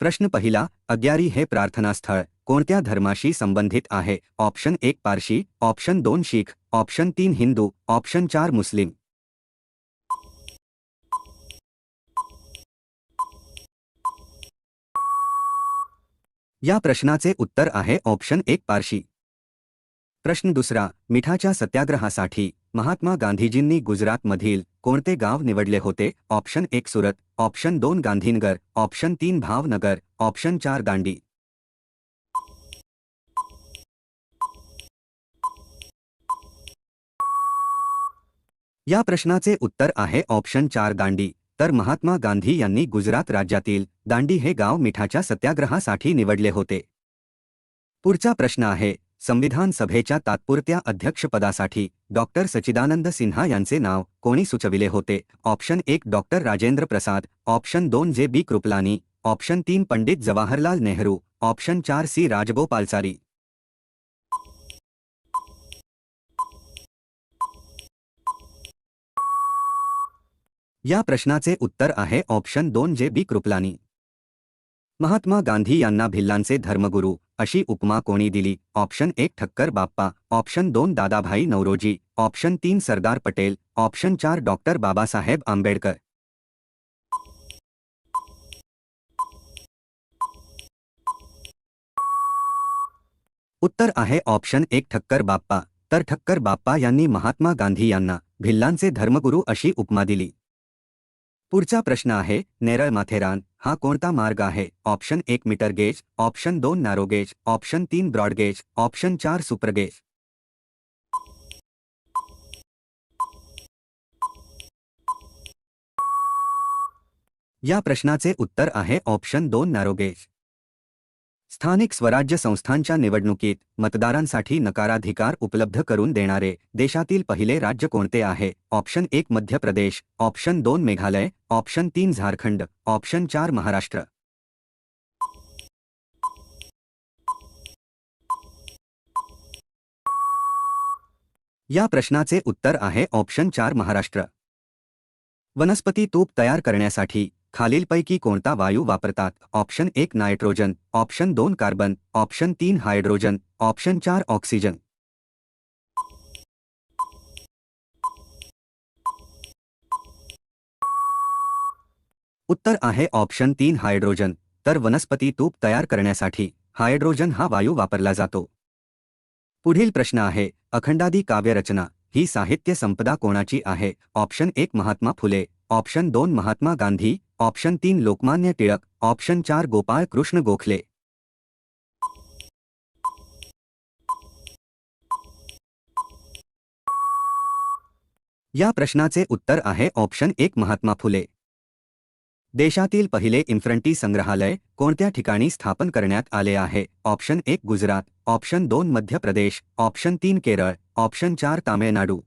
प्रश्न पहिला अग्यारी हे प्रार्थनास्थळ, कोणत्या धर्माशी संबंधित आहे? ऑप्शन एक, पारशी, ऑप्शन दोन, शीख, ऑप्शन तीन, हिंदू, ऑप्शन चार, मुस्लिम. या प्रश्नाचे उत्तर आहे ऑप्शन एक, पारशी. प्रश्न दुसरा, मिठाच्या सत्याग्रहासाठी महात्मा गांधीजींनी गुजरातमधील कोणते गाव निवडले होते? ऑप्शन एक सुरत, ऑप्शन दोन गांधीनगर, ऑप्शन तीन भावनगर, ऑप्शन चार दांडी या प्रश्नाचे उत्तर आहे ऑप्शन चार दांडी तर महात्मा गांधी यांनी गुजरात राज्यातील दांडी हे गाव मिठाच्या सत्याग्रहासाठी निवडले होते. पुढचा प्रश्न आहे संविधान सभेच्या तात्पुरत्या अध्यक्षपदासाठी डॉक्टर सच्चिदानंद सिन्हा यांचे नाव कोणी सुचविले होते? ऑप्शन एक डॉक्टर राजेंद्र प्रसाद. ऑप्शन दोन, जे बी कृपलानी. ऑप्शन तीन, पंडित जवाहरलाल नेहरू. ऑप्शन चार, सी राजगोपालचारी या प्रश्नाचे उत्तर आहे ऑप्शन दोन, जे बी कृपलानी. महात्मा गांधी यांना भिल्लांचे धर्मगुरू. अशी उपमा कोणी दिली? ऑप्शन एक ठक्कर बाप्पा. ऑप्शन दोन दादाभाई नवरोजी ऑप्शन तीन सरदार पटेल. ऑप्शन चार डॉक्टर बाबा बाबासाहेब आंबेडकर. उत्तर आहे ऑप्शन एक ठक्कर बाप्पा. तर ठक्कर बाप्पा यांनी महात्मा गांधी यांना भिल्लांचे धर्मगुरू अशी उपमा दिली. पुढचा प्रश्न आहे नेरळ माथेरान. हा कोणता मार्ग है ऑप्शन एक मीटर गेज, ऑप्शन दोन नॅरो गेज, ऑप्शन तीन ब्रॉड गेज, ऑप्शन चार सुपर गेज. या प्रश्नाचे उत्तर आहे ऑप्शन दोन नॅरो गेज. स्थानिक स्वराज्य संस्थांच्या निवडणुकीत मतदारांसाठी नकाराधिकार उपलब्ध करून देणारे देशातील पहिले राज्य कोणते आहे? ऑप्शन एक मध्य प्रदेश ऑप्शन दोन मेघालय ऑप्शन तीन झारखंड ऑप्शन चार महाराष्ट्र. या प्रश्नाचे उत्तर आहे ऑप्शन चार महाराष्ट्र. वनस्पती तूप तयार करण्यासाठी खालीलपैकी कोणता वायू वापरतात? ऑप्शन एक नायट्रोजन, ऑप्शन दोन कार्बन, ऑप्शन तीन हायड्रोजन, ऑप्शन चार ऑक्सिजन. उत्तर आहे ऑप्शन तीन हायड्रोजन. तर वनस्पती तूप तयार करण्यासाठी हायड्रोजन हा वायू वापरला जातो. पुढील प्रश्न आहे, अखंडादी काव्यरचना, ही साहित्य संपदा कोणाची आहे? ऑप्शन एक महात्मा फुले, ऑप्शन दोन महात्मा गांधी ऑप्शन तीन लोकमान्य टिळक ऑप्शन चार गोपाळ कृष्ण गोखले. या प्रश्नाचे उत्तर आहे ऑप्शन एक महात्मा फुले. देशातील पहिले इन्फ्रंटी संग्रहालय कोणत्या ठिकाणी स्थापन करण्यात आले आहे? ऑप्शन एक गुजरात ऑप्शन दोन मध्य प्रदेश ऑप्शन तीन केरळ ऑप्शन चार तामिळनाडू.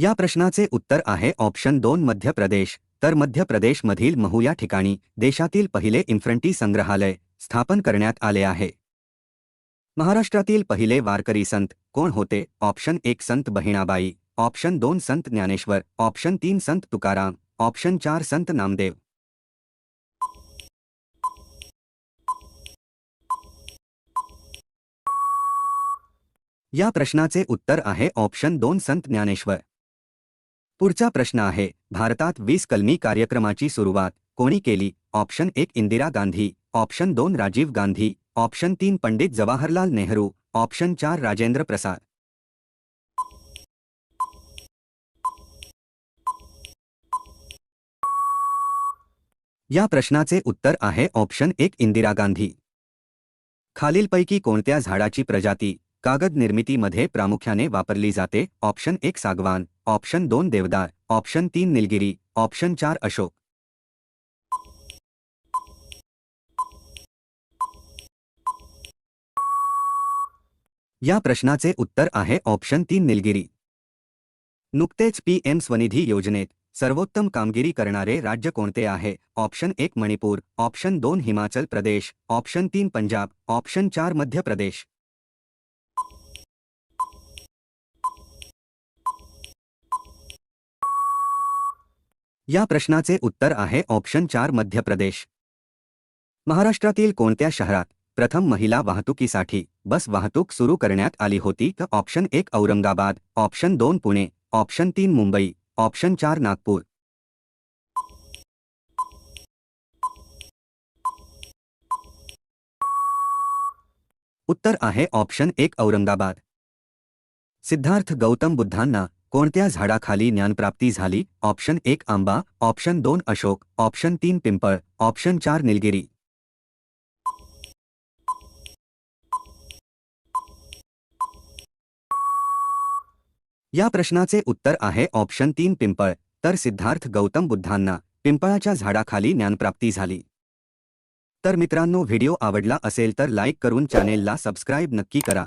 या प्रश्नाचे उत्तर आहे ऑप्शन दोन मध्य प्रदेश. तर मध्य प्रदेशमधील महू या ठिकाणी, देशातील पहिले इन्फ्रंटी संग्रहालय स्थापन करण्यात आले आहे. महाराष्ट्रातील पहिले वारकरी संत कोण होते? ऑप्शन एक संत बहिणाबाई, ऑप्शन दोन संत ज्ञानेश्वर, ऑप्शन तीन संत तुकाराम, ऑप्शन चार संत नामदेव. या प्रश्नाचे उत्तर आहे ऑप्शन दोन संत ज्ञानेश्वर. पुढचा प्रश्न आहे, भारतात वीस कलमी कार्यक्रमाची सुरुवात कोणी केली? ऑप्शन एक इंदिरा गांधी, ऑप्शन दोन राजीव गांधी, ऑप्शन तीन पंडित जवाहरलाल नेहरू, ऑप्शन चार राजेंद्र प्रसाद. या प्रश्नाचे उत्तर आहे ऑप्शन एक इंदिरा गांधी. खालीलपैकी कोणत्या झाडाची प्रजाती कागद निर्मित निर्मितीमध्ये प्रामुख्याने वापरली जाते. ऑप्शन एक सागवान, ऑप्शन दोन देवदार, ऑप्शन तीन निलगिरी, ऑप्शन चार अशोक. या प्रश्नाचे उत्तर आहे ऑप्शन तीन निलगिरी. नुकतेच पी एम स्वनिधी योजनेत सर्वोत्तम कामगिरी करणारे राज्य कोणते आहे? ऑप्शन एक मणिपूर, ऑप्शन दोन हिमाचल प्रदेश, ऑप्शन तीन पंजाब, ऑप्शन चार मध्य प्रदेश. या प्रश्नाचे उत्तर आहे ऑप्शन चार मध्य प्रदेश. महाराष्ट्रातील कोणत्या शहरात प्रथम महिला वाहतुकीसाठी बस वाहतूक सुरू करण्यात आली होती? ऑप्शन एक औरंगाबाद, ऑप्शन दोन पुणे, ऑप्शन तीन मुंबई, ऑप्शन चार नागपूर. उत्तर आहे ऑप्शन एक औरंगाबाद. सिद्धार्थ गौतम बुद्धांना कोणत्या झाडाखाली ज्ञानप्राप्ती झाली? ऑप्शन एक आंबा ऑप्शन दोन अशोक ऑप्शन तीन पिंपळ ऑप्शन चार निलगिरी. या प्रश्नाचे उत्तर आहे ऑप्शन तीन पिंपळ तर सिद्धार्थ गौतम बुद्धांना पिंपळाच्या झाडाखाली ज्ञानप्राप्ती झाली. तर मित्रांनो व्हिडिओ आवडला असेल तर लाईक करून चॅनेलला सबस्क्राईब नक्की करा.